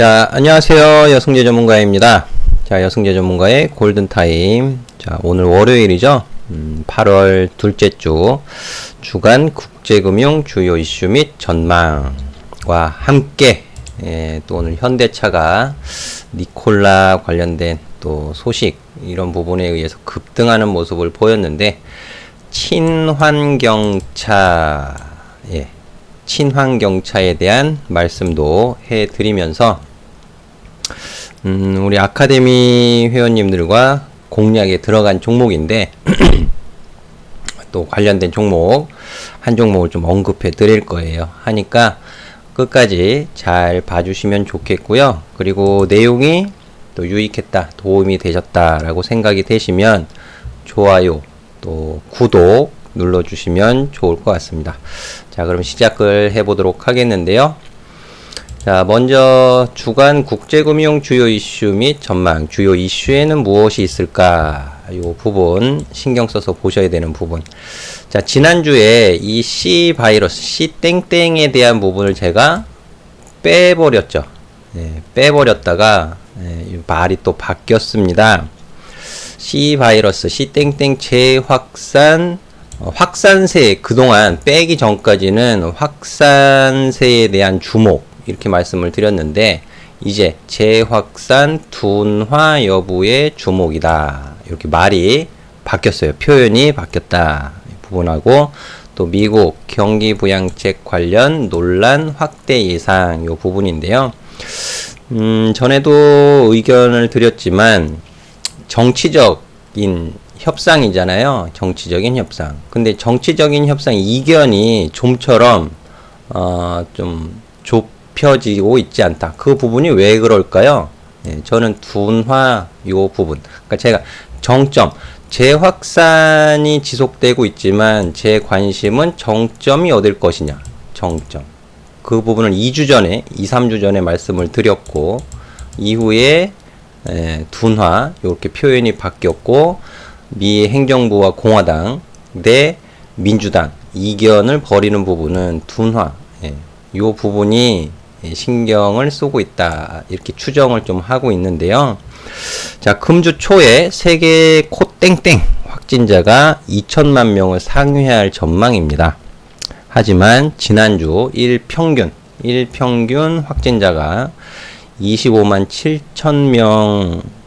자, 안녕하세요. 여승재 전문가입니다. 자, 여승재 전문가의 골든타임. 자, 오늘 월요일이죠. 음, 8월 둘째 주 주간 국제금융 주요 이슈 및 전망과 함께 예, 또 오늘 현대차가 니콜라 관련된 또 소식 이런 부분에 의해서 급등하는 모습을 보였는데 친환경차 예, 친환경차에 대한 말씀도 해드리면서 음, 우리 아카데미 회원님들과 공략에 들어간 종목인데 또 관련된 종목 한 종목을 좀 언급해 드릴 거예요. 하니까 끝까지 잘 봐주시면 좋겠고요. 그리고 내용이 또 유익했다, 도움이 되셨다라고 생각이 되시면 좋아요, 또 구독 눌러주시면 좋을 것 같습니다. 자, 그럼 시작을 해보도록 하겠는데요. 자, 먼저 주간 국제금융 주요 이슈 및 전망, 주요 이슈에는 무엇이 있을까? 요 부분 신경 써서 보셔야 되는 부분. 자, 지난주에 이 C 바이러스, C 땡땡에 대한 부분을 제가 빼버렸죠. 예, 빼버렸다가 예, 말이 또 바뀌었습니다. C 바이러스, C 땡땡 재확산 어, 확산세 그동안 빼기 전까지는 확산세에 대한 주목 이렇게 말씀을 드렸는데 이제 재확산 둔화 여부의 주목이다 이렇게 말이 바뀌었어요 표현이 바뀌었다 부분하고 또 미국 경기 부양책 관련 논란 확대 예상 요 부분인데요 음 전에도 의견을 드렸지만 정치적인 협상이잖아요. 정치적인 협상. 근데 정치적인 협상 이견이 좀처럼 어, 좀 좁 혀지고 있지 않다. 그 부분이 왜 그럴까요? 예, 저는 둔화 요 부분. 그러니까 제가 정점 재확산이 지속되고 있지만 제 관심은 정점이 어딜 것이냐. 정점. 그 부분을 2주 전에, 2, 3주 전에 말씀을 드렸고 이후에 에, 둔화 이렇게 표현이 바뀌었고 미 행정부와 공화당 대 민주당 이견을 벌이는 부분은 둔화 예, 이 부분이 신경을 쏘고 있다 이렇게 추정을 좀 하고 있는데요. 자 금주 초에 세계 코땡땡 확진자가 2천만 명을 상회할 전망입니다. 하지만 지난주 일평균 일평균 확진자가 25만 7천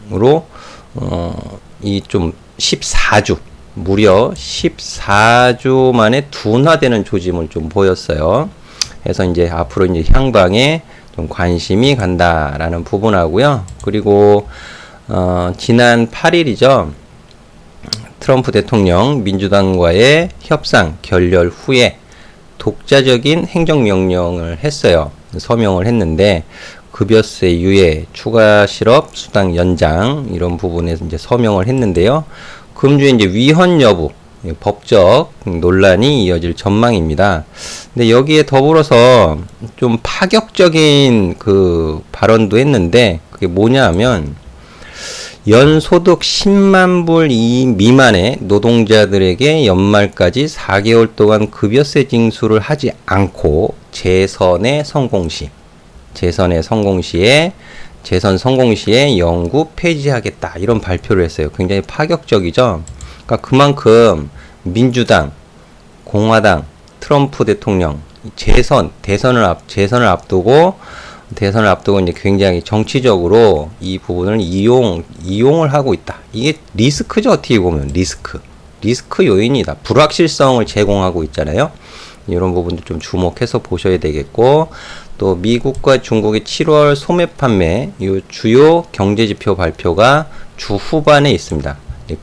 명으로 어, 이 좀 14주 무려 14주 만에 둔화되는 조짐을 좀 보였어요. 그래서 이제 앞으로 이제 향방에 좀 관심이 간다라는 부분하고요. 그리고 어, 지난 8일이죠. 트럼프 대통령 민주당과의 협상 결렬 후에 독자적인 행정명령을 했어요. 서명을 했는데 급여세 유예, 추가 실업 수당 연장 이런 부분에서 이제 서명을 했는데요. 금주에 이제 위헌 여부 예, 법적 논란이 이어질 전망입니다. 근데 여기에 더불어서 좀 파격적인 그 발언도 했는데 그게 뭐냐면 연소득 10만 불이 미만의 노동자들에게 연말까지 4개월 동안 급여세 징수를 하지 않고 재선의 성공 시 재선의 성공 시에 재선 성공 시에 영구 폐지하겠다 이런 발표를 했어요. 굉장히 파격적이죠. 그러니까 그만큼 민주당, 공화당, 트럼프 대통령 재선 대선을 앞 재선을 앞두고 대선을 앞두고 이제 굉장히 정치적으로 이 부분을 이용 이용을 하고 있다. 이게 리스크죠 어떻게 보면 리스크 리스크 요인이다. 불확실성을 제공하고 있잖아요. 이런 부분도 좀 주목해서 보셔야 되겠고 또 미국과 중국의 7월 소매 판매 이 주요 경제 지표 발표가 주 후반에 있습니다.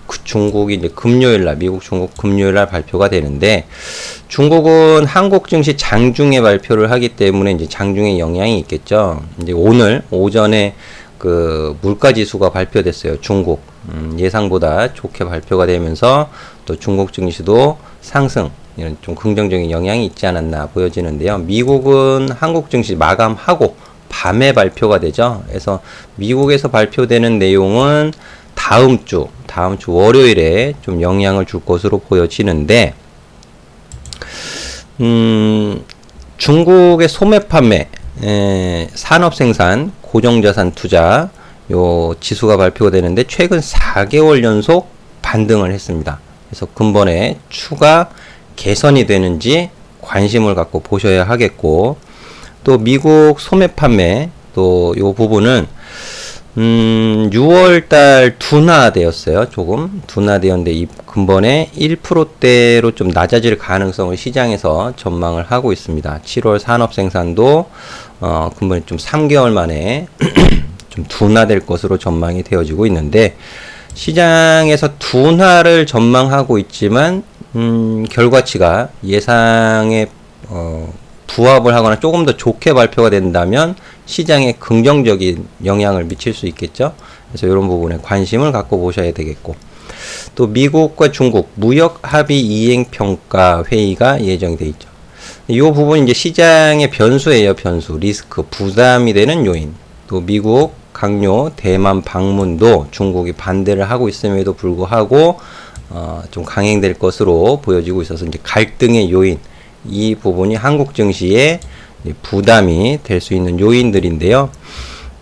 그 중국이 이제 금요일 날 미국 중국 금요일 날 발표가 되는데 중국은 한국 증시 장중에 발표를 하기 때문에 이제 장중에 영향이 있겠죠. 이제 오늘 오전에 그 물가 지수가 발표됐어요. 중국 음, 예상보다 좋게 발표가 되면서 또 중국 증시도 상승 이런 좀 긍정적인 영향이 있지 않았나 보여지는데요. 미국은 한국 증시 마감하고 밤에 발표가 되죠. 그래서 미국에서 발표되는 내용은 다음 주, 다음 주 월요일에 좀 영향을 줄 것으로 보여지는데, 음, 중국의 소매 판매, 에, 산업 생산, 고정자산 투자 요 지수가 발표가 되는데 최근 4개월 연속 반등을 했습니다. 그래서 근본에 추가 개선이 되는지 관심을 갖고 보셔야 하겠고 또 미국 소매 판매 또 요 부분은 음, 6월달 둔화되었어요. 조금 둔화되었는데 이 근본에 1%대로 좀 낮아질 가능성을 시장에서 전망을 하고 있습니다. 7월 산업 생산도 어, 근본에 좀 3개월 만에 좀 둔화될 것으로 전망이 되어지고 있는데 시장에서 둔화를 전망하고 있지만 음, 결과치가 예상에 어, 부합을 하거나 조금 더 좋게 발표가 된다면 시장에 긍정적인 영향을 미칠 수 있겠죠. 그래서 이런 부분에 관심을 갖고 보셔야 되겠고 또 미국과 중국 무역 합의 이행 평가 회의가 예정이 돼 있죠. 이 부분 이제 시장의 변수예요, 변수, 리스크, 부담이 되는 요인. 또 미국 강요 대만 방문도 중국이 반대를 하고 있음에도 불구하고 어, 좀 강행될 것으로 보여지고 있어서 이제 갈등의 요인 이 부분이 한국 증시에 부담이 될 수 있는 요인들인데요.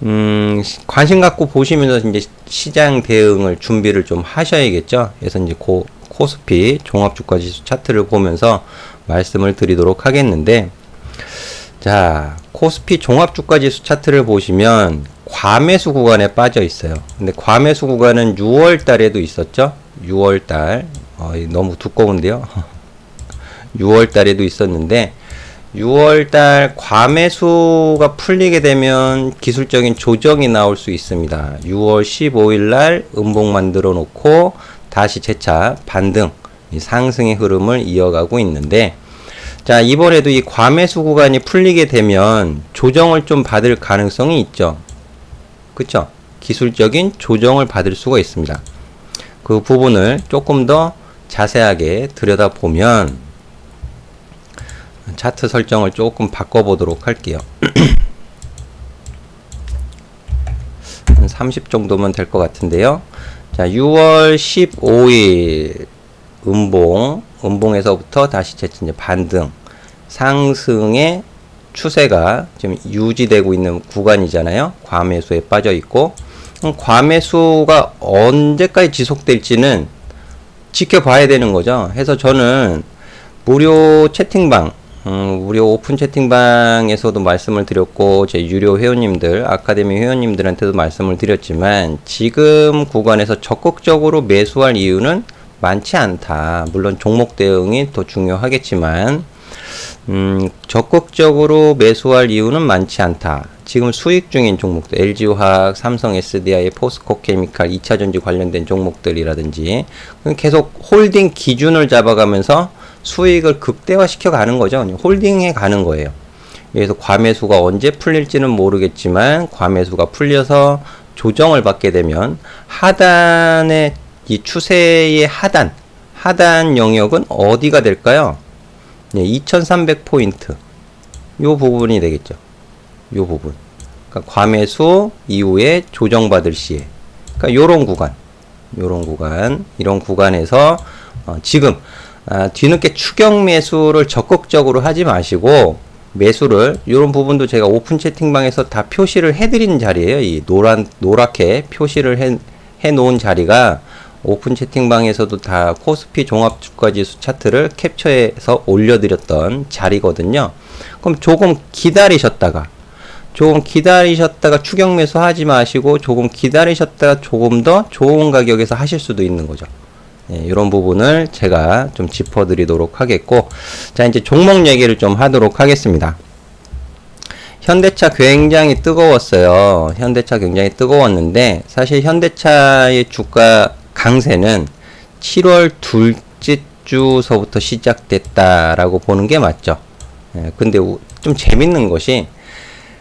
음, 관심 갖고 보시면서 이제 시장 대응을 준비를 좀 하셔야겠죠. 그래서 이제 고, 코스피 종합 주가 지수 차트를 보면서 말씀을 드리도록 하겠는데, 자, 코스피 종합 주가 지수 차트를 보시면 과매수 구간에 빠져 있어요. 근데 과매수 구간은 6월 달에도 있었죠. 6월 달. 어, 너무 두꺼운데요. 6월 달에도 있었는데 6월 달 과매수가 풀리게 되면 기술적인 조정이 나올 수 있습니다. 6월 15일 날 음봉 만들어 놓고 다시 재차 반등 상승의 흐름을 이어가고 있는데 자, 이번에도 이 과매수 구간이 풀리게 되면 조정을 좀 받을 가능성이 있죠. 그쵸? 기술적인 조정을 받을 수가 있습니다. 그 부분을 조금 더 자세하게 들여다보면 차트 설정을 조금 바꿔보도록 할게요. 한 30 정도면 될 것 같은데요. 자, 6월 15일 음봉, 음봉에서부터 다시 이제 반등, 상승의 추세가 지금 유지되고 있는 구간이잖아요. 과매수에 빠져 있고, 과매수가 언제까지 지속될지는 지켜봐야 되는 거죠. 해서 저는 무료 채팅방, 음, 무료 오픈 채팅방에서도 말씀을 드렸고, 제 유료 회원님들, 아카데미 회원님들한테도 말씀을 드렸지만, 지금 구간에서 적극적으로 매수할 이유는 많지 않다. 물론 종목 대응이 더 중요하겠지만, 음, 적극적으로 매수할 이유는 많지 않다. 지금 수익 중인 종목들, LG화학, 삼성 SDI, 포스코 케미칼, 2차전지 관련된 종목들이라든지 계속 홀딩 기준을 잡아가면서 수익을 극대화시켜 가는 거죠. 홀딩해 가는 거예요. 그래서 과매수가 언제 풀릴지는 모르겠지만 과매수가 풀려서 조정을 받게 되면 하단의 이 추세의 하단, 하단 영역은 어디가 될까요? 네, 2300 포인트. 요 부분이 되겠죠. 요 부분. 그러니까 과매수 이후에 조정받을 시에. 그러니까 요런 구간. 요런 구간. 이런 구간에서 어, 지금 아, 뒤늦게 추격 매수를 적극적으로 하지 마시고 매수를 이런 부분도 제가 오픈 채팅방에서 다 표시를 해드리는 자리예요. 이 노란 노랗게 표시를 해, 해 놓은 자리가 오픈 채팅방에서도 다 코스피 종합 주가지수 차트를 캡처해서 올려드렸던 자리거든요. 그럼 조금 기다리셨다가 조금 기다리셨다가 추격 매수 하지 마시고 조금 기다리셨다가 조금 더 좋은 가격에서 하실 수도 있는 거죠. 예, 이런 부분을 제가 좀 짚어드리도록 하겠고 자 이제 종목 얘기를 좀 하도록 하겠습니다. 현대차 굉장히 뜨거웠어요. 현대차 굉장히 뜨거웠는데 사실 현대차의 주가 강세는 7월 둘째 주서부터 시작됐다라고 보는 게 맞죠. 예, 근데 좀 재밌는 것이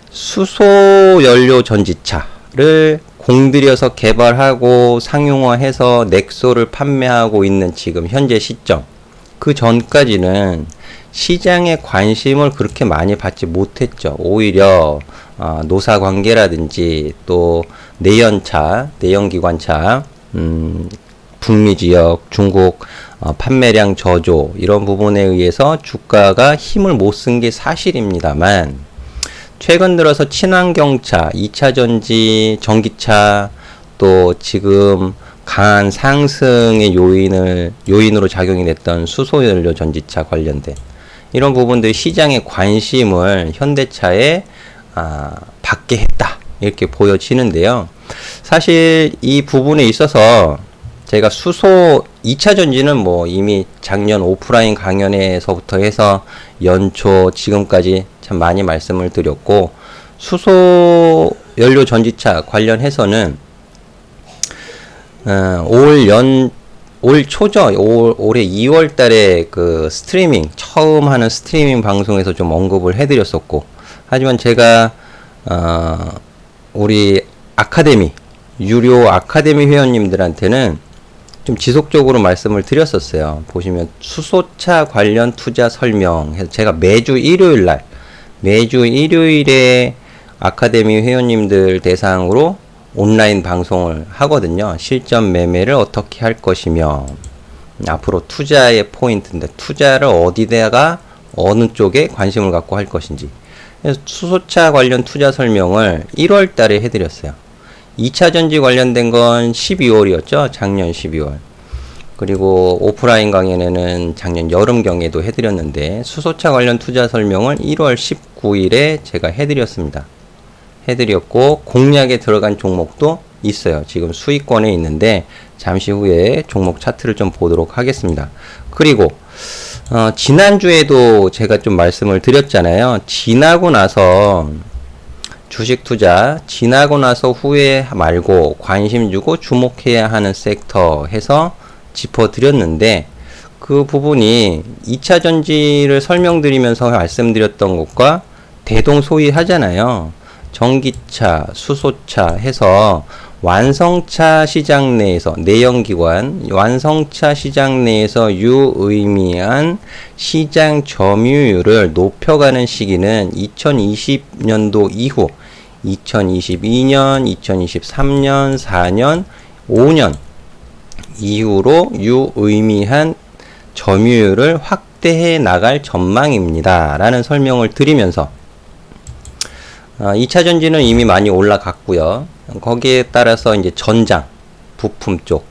수소 연료 전지차를 공들여서 개발하고 상용화해서 넥소를 판매하고 있는 지금 현재 시점. 그 전까지는 시장의 관심을 그렇게 많이 받지 못했죠. 오히려 어, 노사 관계라든지 또 내연차, 내연기관차 음, 북미 지역, 중국 어, 판매량 저조 이런 부분에 의해서 주가가 힘을 못 쓴 게 사실입니다만 최근 들어서 친환경차, 2차 전지, 전기차, 또 지금 강한 상승의 요인을, 요인으로 작용이 됐던 수소연료 전지차 관련된 이런 부분들 시장의 관심을 현대차에 아, 받게 했다. 이렇게 보여지는데요. 사실 이 부분에 있어서 제가 수소 2차 전지는 뭐 이미 작년 오프라인 강연에서부터 해서 연초 지금까지 참 많이 말씀을 드렸고 수소 연료 전지차 관련해서는 어, 올 연, 올 초죠. 올, 올해 2월 달에 그 스트리밍, 처음 하는 스트리밍 방송에서 좀 언급을 해드렸었고, 하지만 제가, 어, 우리 아카데미, 유료 아카데미 회원님들한테는 좀 지속적으로 말씀을 드렸었어요. 보시면 수소차 관련 투자 설명 해서 제가 매주 일요일 날, 매주 일요일에 아카데미 회원님들 대상으로 온라인 방송을 하거든요. 실전 매매를 어떻게 할 것이며 앞으로 투자의 포인트인데 투자를 어디다가 어느 쪽에 관심을 갖고 할 것인지 그래서 수소차 관련 투자 설명을 1월 달에 해드렸어요. 2차 전지 관련된 건 12월이었죠. 작년 12월. 그리고 오프라인 강연에는 작년 여름경에도 해드렸는데 수소차 관련 투자 설명을 1월 19일에 제가 해드렸습니다. 해드렸고 공략에 들어간 종목도 있어요. 지금 수익권에 있는데 잠시 후에 종목 차트를 좀 보도록 하겠습니다. 그리고 어, 지난주에도 제가 좀 말씀을 드렸잖아요. 지나고 나서 주식 투자 지나고 나서 후회 말고 관심 주고 주목해야 하는 섹터 해서 짚어 드렸는데 그 부분이 2차 전지를 설명드리면서 말씀드렸던 것과 대동 소이하잖아요. 전기차, 수소차 해서 완성차 시장 내에서 내연기관 완성차 시장 내에서 유의미한 시장 점유율을 높여가는 시기는 2020년도 이후 2022년, 2023년, 4년, 5년 이후로 유의미한 점유율을 확대해 나갈 전망입니다. 라는 설명을 드리면서 어, 2차 전지는 이미 많이 올라갔고요. 거기에 따라서 이제 전장, 부품 쪽,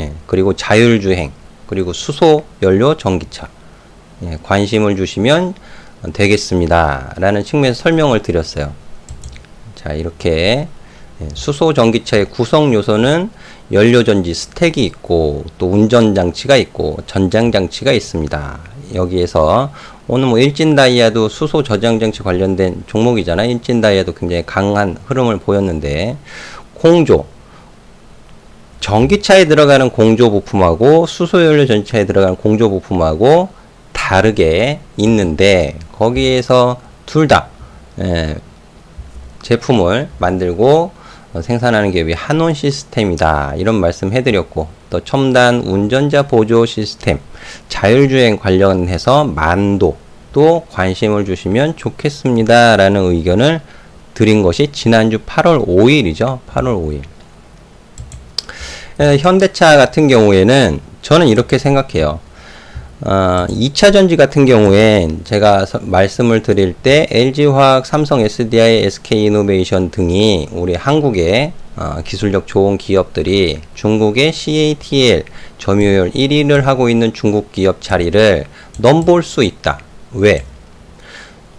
예, 그리고 자율주행, 그리고 수소 연료 전기차 예, 관심을 주시면 되겠습니다. 라는 측면에서 설명을 드렸어요. 자, 이렇게 예, 수소 전기차의 구성 요소는 연료 전지 스택이 있고 또 운전 장치가 있고 전장 장치가 있습니다. 여기에서 오늘 뭐 일진 다이아도 수소 저장 장치 관련된 종목이잖아요. 일진 다이아도 굉장히 강한 흐름을 보였는데 공조 전기차에 들어가는 공조 부품하고 수소연료 전차에 들어가는 공조 부품하고 다르게 있는데 거기에서 둘다 예, 제품을 만들고 어, 생산하는 기업이 한온 시스템이다 이런 말씀 해드렸고 또 첨단 운전자 보조 시스템 자율주행 관련해서 만도 또 관심을 주시면 좋겠습니다. 라는 의견을 드린 것이 지난주 8월 5일이죠. 8월 5일. 현대차 같은 경우에는 저는 이렇게 생각해요. 어, 2차 전지 같은 경우엔 제가 서, 말씀을 드릴 때 LG화학, 삼성 SDI, SK이노베이션 등이 우리 한국의 어, 기술력 좋은 기업들이 중국의 CATL 점유율 1위를 하고 있는 중국 기업 자리를 넘볼 수 있다. 왜?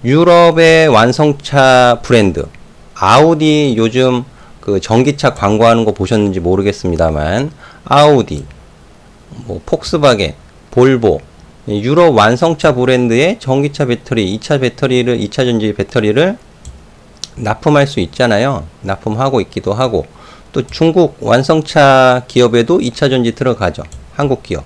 유럽의 완성차 브랜드 아우디 요즘 그 전기차 광고하는 거 보셨는지 모르겠습니다만 아우디 뭐 폭스바겐 볼보 유럽 완성차 브랜드의 전기차 배터리 2차 배터리를 2차 전지 배터리를 납품할 수 있잖아요. 납품하고 있기도 하고 또 중국 완성차 기업에도 2차 전지 들어가죠. 한국 기업.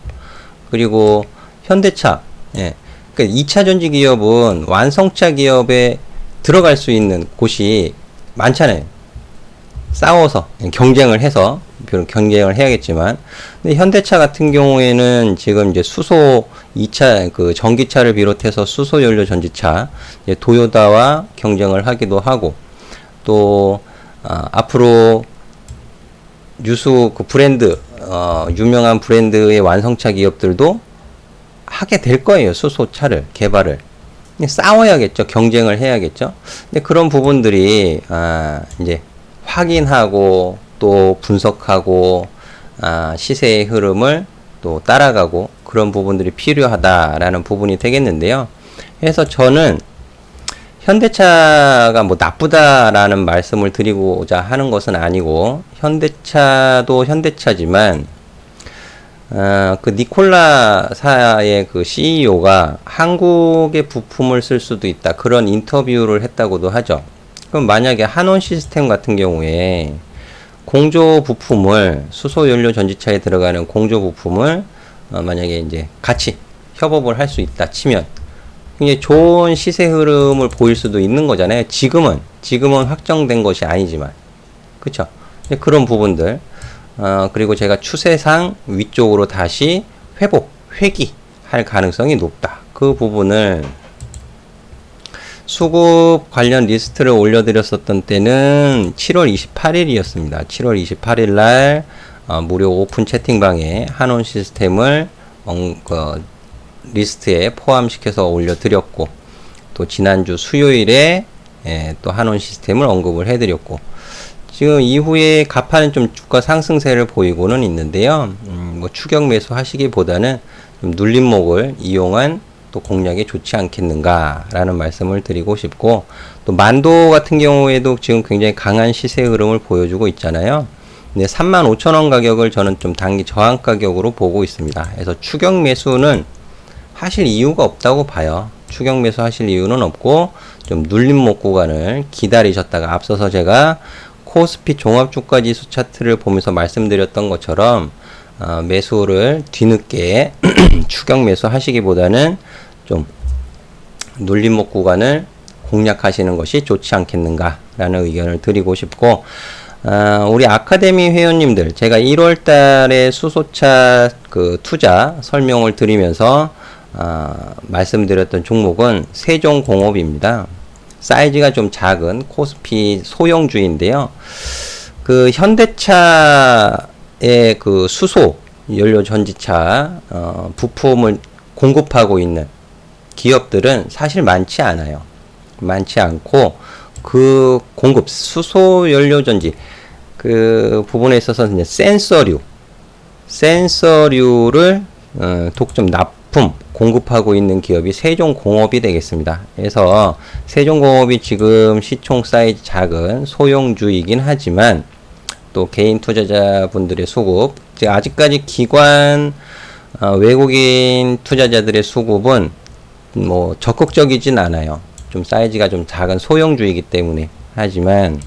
그리고 현대차. 예. 그러니까 2차 전지 기업은 완성차 기업에 들어갈 수 있는 곳이 많잖아요. 싸워서 경쟁을 해서 경쟁을 해야겠지만 근데 현대차 같은 경우에는 지금 이제 수소 2차 그 전기차를 비롯해서 수소 연료 전지차 도요다와 경쟁을 하기도 하고 또 어, 앞으로 유수 그 브랜드 어, 유명한 브랜드의 완성차 기업들도 하게 될 거예요 수소 차를 개발을 싸워야겠죠. 경쟁을 해야겠죠. 근데 그런 부분들이 아, 이제 확인하고 또 분석하고 아, 시세의 흐름을 또 따라가고 그런 부분들이 필요하다라는 부분이 되겠는데요. 그래서 저는 현대차가 뭐 나쁘다라는 말씀을 드리고자 하는 것은 아니고 현대차도 현대차지만 어, 그 니콜라사의 그 CEO가 한국의 부품을 쓸 수도 있다 그런 인터뷰를 했다고도 하죠. 그럼 만약에 한원 시스템 같은 경우에 공조 부품을 수소 연료 전지차에 들어가는 공조 부품을 어, 만약에 이제 같이 협업을 할 수 있다 치면 굉장히 좋은 시세 흐름을 보일 수도 있는 거잖아요. 지금은 지금은 확정된 것이 아니지만 그렇죠. 그런 부분들 어, 그리고 제가 추세상 위쪽으로 다시 회복 회귀할 가능성이 높다. 그 부분을 수급 관련 리스트를 올려드렸었던 때는 7월 28일이었습니다. 7월 28일 날 어, 무료 오픈 채팅방에 한온 시스템을 어, 그 리스트에 포함시켜서 올려드렸고 또 지난주 수요일에 예, 또 한온 시스템을 언급을 해드렸고 지금 이후에 가파는 좀 주가 상승세를 보이고는 있는데요. 음, 뭐 추격 매수 하시기보다는 좀 눌림목을 이용한 또 공략이 좋지 않겠는가라는 말씀을 드리고 싶고 또 만도 같은 경우에도 지금 굉장히 강한 시세 흐름을 보여주고 있잖아요. 근데 35,000원 가격을 저는 좀 단기 저항 가격으로 보고 있습니다. 그래서 추격 매수는 하실 이유가 없다고 봐요. 추격 매수 하실 이유는 없고 좀 눌림목 구간을 기다리셨다가 앞서서 제가 코스피 종합주가지수 차트를 보면서 말씀드렸던 것처럼 어, 매수를 뒤늦게 추격 매수 하시기보다는 좀 눌림목 구간을 공략하시는 것이 좋지 않겠는가라는 의견을 드리고 싶고 어, 우리 아카데미 회원님들 제가 1월 달에 수소차 그 투자 설명을 드리면서 어, 말씀드렸던 종목은 세종공업입니다. 사이즈가 좀 작은 코스피 소형주인데요. 그 현대차 의 그 수소 연료 전지차 어, 부품을 공급하고 있는 기업들은 사실 많지 않아요. 많지 않고 그 공급 수소 연료 전지 그 부분에 있어서 이제 센서류 센서류를 어, 독점 납품 공급하고 있는 기업이 세종공업이 되겠습니다. 그래서 세종공업이 지금 시총 사이즈 작은 소형주이긴 하지만 또 개인 투자자분들의 수급 아직까지 기관 어, 외국인 투자자들의 수급은 뭐 적극적이진 않아요. 좀 사이즈가 좀 작은 소형주이기 때문에 하지만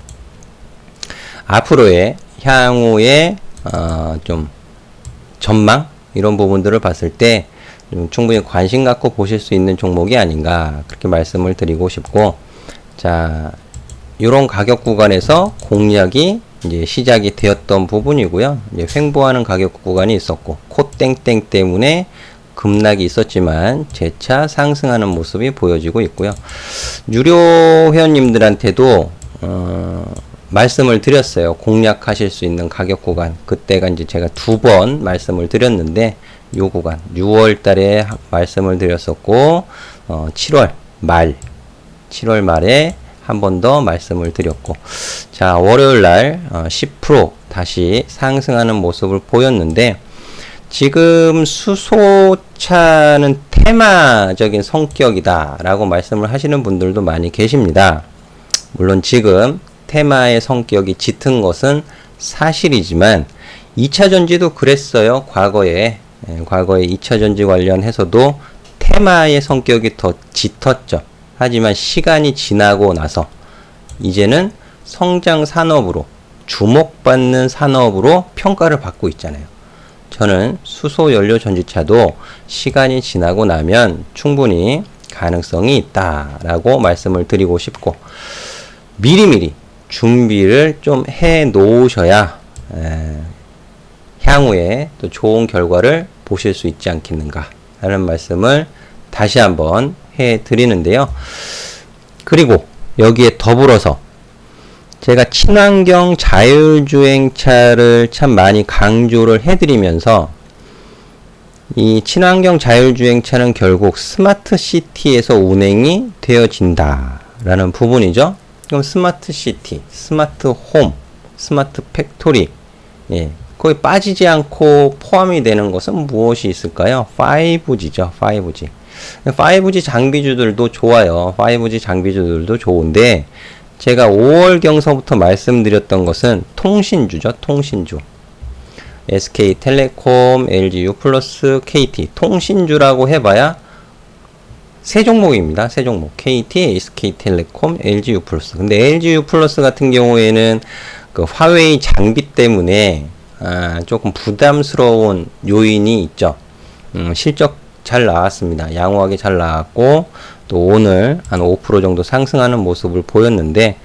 앞으로의 향후의 어, 좀 전망 이런 부분들을 봤을 때 충분히 관심 갖고 보실 수 있는 종목이 아닌가 그렇게 말씀을 드리고 싶고 자 이런 가격 구간에서 공략이 이제 시작이 되었던 부분이고요. 이제 횡보하는 가격 구간이 있었고 코땡땡 때문에 급락이 있었지만 재차 상승하는 모습이 보여지고 있고요. 유료 회원님들한테도 어, 말씀을 드렸어요. 공략하실 수 있는 가격 구간. 그때가 이제 제가 두 번 말씀을 드렸는데 요 구간 6월 달에 말씀을 드렸었고 어, 7월 말 7월 말에 한 번 더 말씀을 드렸고 자 월요일 날 어, 10% 다시 상승하는 모습을 보였는데 지금 수소차는 테마적인 성격이다 라고 말씀을 하시는 분들도 많이 계십니다 물론 지금 테마의 성격이 짙은 것은 사실이지만 2차 전지도 그랬어요 과거에 예, 과거에 2차 전지 관련해서도 테마의 성격이 더 짙었죠. 하지만 시간이 지나고 나서 이제는 성장 산업으로 주목받는 산업으로 평가를 받고 있잖아요. 저는 수소 연료 전지차도 시간이 지나고 나면 충분히 가능성이 있다라고 말씀을 드리고 싶고 미리미리 준비를 좀 해 놓으셔야 에, 향후에 또 좋은 결과를 보실 수 있지 않겠는가 하는 말씀을 다시 한번 해 드리는데요. 그리고 여기에 더불어서 제가 친환경 자율주행차를 참 많이 강조를 해 드리면서 이 친환경 자율주행차는 결국 스마트 시티에서 운행이 되어진다라는 부분이죠. 그럼 스마트 시티, 스마트 홈, 스마트 팩토리, 예, 거기 빠지지 않고 포함이 되는 것은 무엇이 있을까요? 5G죠. 5G. 5G 장비주들도 좋아요. 5G 장비주들도 좋은데 제가 5월 경서부터 말씀드렸던 것은 통신주죠. 통신주. SK텔레콤, LGU 플러스, KT 통신주라고 해봐야 세 종목입니다. 세 종목. KT, SK텔레콤, LGU 플러스. 근데 LGU 플러스 같은 경우에는 그 화웨이 장비 때문에 아, 조금 부담스러운 요인이 있죠. 음, 실적 잘 나왔습니다. 양호하게 잘 나왔고 또 오늘 한 5% 정도 상승하는 모습을 보였는데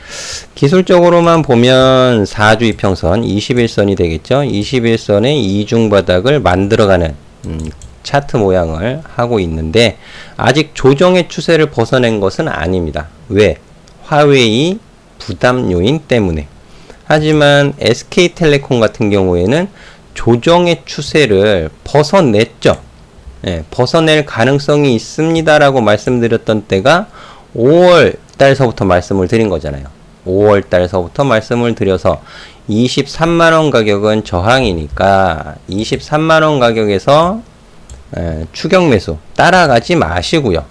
기술적으로만 보면 4주 이평선 21선이 되겠죠. 21선의 이중 바닥을 만들어가는 음, 차트 모양을 하고 있는데 아직 조정의 추세를 벗어낸 것은 아닙니다. 왜? 화웨이 부담 요인 때문에. 하지만 SK텔레콤 같은 경우에는 조정의 추세를 벗어냈죠. 예, 벗어낼 가능성이 있습니다라고 말씀드렸던 때가 5월 달서부터 말씀을 드린 거잖아요. 5월 달서부터 말씀을 드려서 23만 원 가격은 저항이니까 23만 원 가격에서 예, 추격 매수 따라가지 마시고요.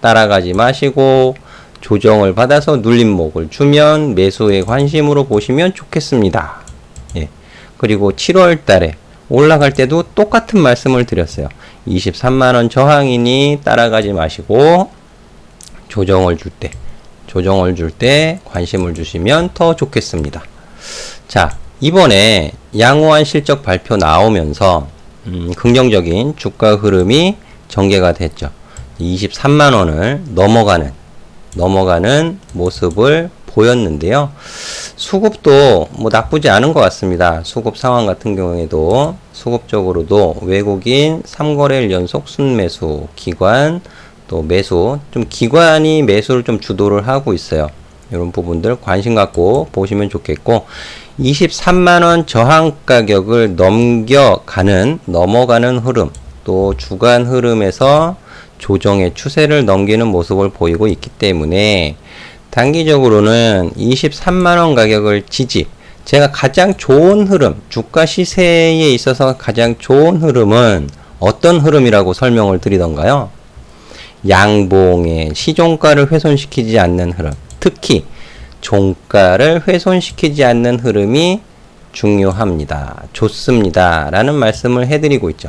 따라가지 마시고 조정을 받아서 눌림목을 주면 매수의 관심으로 보시면 좋겠습니다. 예. 그리고 7월 달에 올라갈 때도 똑같은 말씀을 드렸어요. 23만원 저항이니 따라가지 마시고 조정을 줄 때, 조정을 줄 때 관심을 주시면 더 좋겠습니다. 자, 이번에 양호한 실적 발표 나오면서 음, 긍정적인 주가 흐름이 전개가 됐죠. 23만 원을 넘어가는 넘어가는 모습을 보였는데요. 수급도 뭐 나쁘지 않은 것 같습니다. 수급 상황 같은 경우에도 수급적으로도 외국인 3거래일 연속 순매수, 기관 또 매수, 좀 기관이 매수를 좀 주도를 하고 있어요. 이런 부분들 관심 갖고 보시면 좋겠고 23만원 저항 가격을 넘겨가는 넘어가는 흐름 또 주간 흐름에서 조정의 추세를 넘기는 모습을 보이고 있기 때문에 단기적으로는 23만원 가격을 지지 제가 가장 좋은 흐름 주가 시세에 있어서 가장 좋은 흐름은 어떤 흐름이라고 설명을 드리던가요? 양봉의 시종가를 훼손시키지 않는 흐름 특히 종가를 훼손시키지 않는 흐름이 중요합니다. 좋습니다. 라는 말씀을 해드리고 있죠.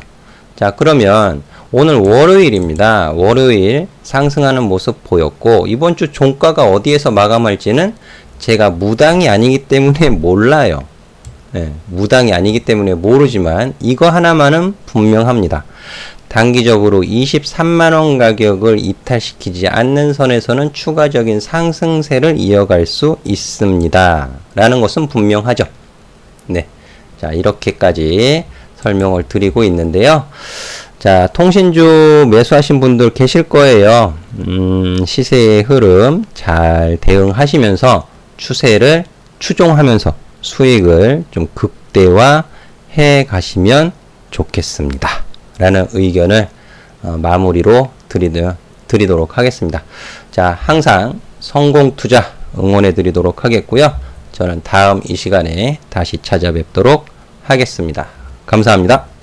자, 그러면 오늘 월요일입니다. 월요일 상승하는 모습 보였고 이번 주 종가가 어디에서 마감할지는 제가 무당이 아니기 때문에 몰라요. 네, 무당이 아니기 때문에 모르지만 이거 하나만은 분명합니다. 단기적으로 23만원 가격을 이탈시키지 않는 선에서는 추가적인 상승세를 이어갈 수 있습니다. 라는 것은 분명하죠. 네. 자, 이렇게까지 설명을 드리고 있는데요. 자, 통신주 매수하신 분들 계실 거예요. 음, 시세의 흐름 잘 대응하시면서 추세를 추종하면서 수익을 좀 극대화해 가시면 좋겠습니다. 라는 의견을 어, 마무리로 드리드, 드리도록 하겠습니다. 자, 항상 성공 투자 응원해 드리도록 하겠고요. 저는 다음 이 시간에 다시 찾아뵙도록 하겠습니다. 감사합니다.